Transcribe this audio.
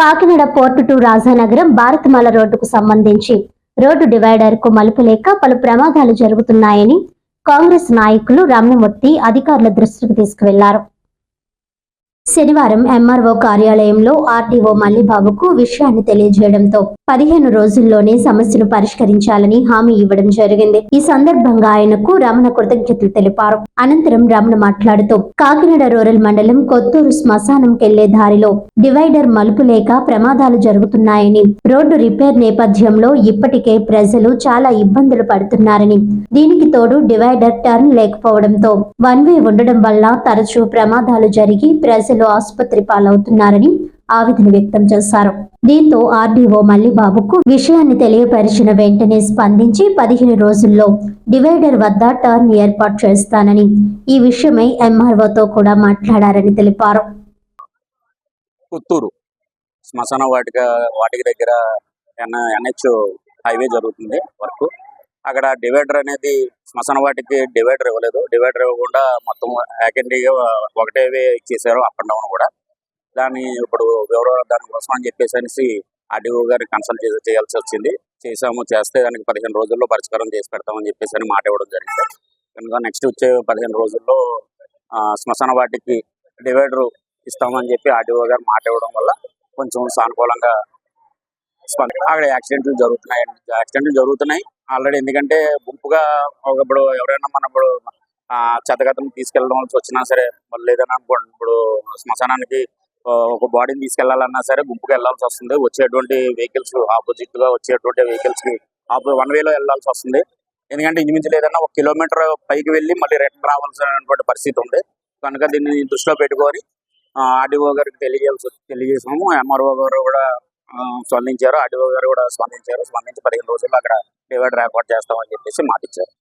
Kakinada port to Rajanagaram Bharatmala రోడ్డుకు సంబంధించి road డివైడర్కు మలుపు లేక పలు ప్రమాదాలు జరుగుతున్నాయని కాంగ్రెస్ నాయకులు రమణమూర్తి అధికారుల దృష్టికి తీసుకువెళ్ళారు. శనివారం ఎంఆర్ఓ కార్యాలయంలో ఆర్డీఓ మల్లిబాబుకు విషయాన్ని తెలియజేయడంతో పదిహేను రోజుల్లోనే సమస్యను పరిష్కరించాలని హామీ ఇవ్వడం జరిగింది. ఈ సందర్భంగా ఆయనకు రమణ కృతజ్ఞతలు తెలిపారు. అనంతరం రమణ మాట్లాడుతూ కాకినాడ రూరల్ మండలం కొత్తూరు శ్మశానంకెళ్ళే దారిలో డివైడర్ మలుపు లేక ప్రమాదాలు జరుగుతున్నాయని రోడ్డు రిపేర్ నేపథ్యంలో ఇప్పటికే ప్రజలు చాలా ఇబ్బందులు పడుతున్నారని దీనికి తోడు డివైడర్ టర్న్ లేకపోవడంతో వన్ వే ఉండడం వల్ల తరచూ ప్రమాదాలు జరిగి ప్రజలు ఆసుపత్రి పాలవుతున్నారని ఆవేదన వ్యక్తం చేశారు. దీంతో ఆర్డీఓ మల్లిబాబుకు విషయాన్ని తెలియపరిచిన వెంటనే స్పందించి పదిహేను రోజుల్లో డివైడర్ వద్ద టర్న్ ఏర్పాటు చేస్తానని ఈ విషయమై ఎంఆర్ఓతో కూడా మాట్లాడారని తెలిపారు. పుత్తూరు శ్మశాన వాటిక వాటికి దగ్గర ఎన్ ఎన్హెచ్ హైవే జరుగుతుంది వర్క్. అక్కడ డివైడర్ అనేది శ్మశాన వాటికి డివైడర్ ఇవ్వలేదు. డివైడర్ ఇవ్వకుండా మొత్తం వ్యాకెంటీగా ఒకటే ఇచ్చేసారు అప్ అండ్ డౌన్ కూడా. దాన్ని ఇప్పుడు వివరాలు దానికోసం అని చెప్పేసి అనేసి ఆర్డీఓ గారిని కన్సల్ట్ చేసి చేయాల్సి వచ్చింది. చేసాము చేస్తే దానికి పదిహేను రోజుల్లో పరిష్కారం చేసి పెడతామని చెప్పేసి అని మాట ఇవ్వడం జరిగింది. కనుక నెక్స్ట్ వచ్చే పదిహేను రోజుల్లో ఆ, శ్మశాన వాటికి డివైడర్ ఇస్తామని చెప్పి ఆర్డీఓ గారు మాట ఇవ్వడం వల్ల కొంచెం సానుకూలంగా అక్కడ యాక్సిడెంట్లు జరుగుతున్నాయి. యాక్సిడెంట్లు జరుగుతున్నాయి. ఆల్రెడీ ఎందుకంటే గుంపుగా ఒకప్పుడు ఎవరైనా మన ఇప్పుడు చెత్తగతను తీసుకెళ్ళడం వచ్చినా సరే మళ్ళీ ఏదైనా అనుకోండి ఇప్పుడు శ్మశానానికి ఒక బాడీని తీసుకెళ్ళాలన్నా సరే గుంపుగా వెళ్ళాల్సి వస్తుంది. వచ్చేటువంటి వెహికల్స్ ఆపోజిట్గా వచ్చేటువంటి వెహికల్స్కి వన్ వన్ వేలో వెళ్ళాల్సి వస్తుంది. ఎందుకంటే ఇంచుమించు లేదన్నా ఒక కిలోమీటర్ పైకి వెళ్ళి మళ్ళీ రిటర్న్ రావాల్సినటువంటి పరిస్థితి ఉంది. కనుక దీన్ని దృష్టిలో పెట్టుకొని ఆర్డీఓ గారికి తెలియజేయాల్సి తెలియజేసాము ఎంఆర్ఓ గారు కూడా స్పందించారు. ఆర్డీఓ గారు కూడా స్పందించారు. స్పందించి పదిహేను రోజుల్లో అక్కడ డివైడర్ ఏర్పాటు చేస్తామని చెప్పేసి మాట ఇచ్చారు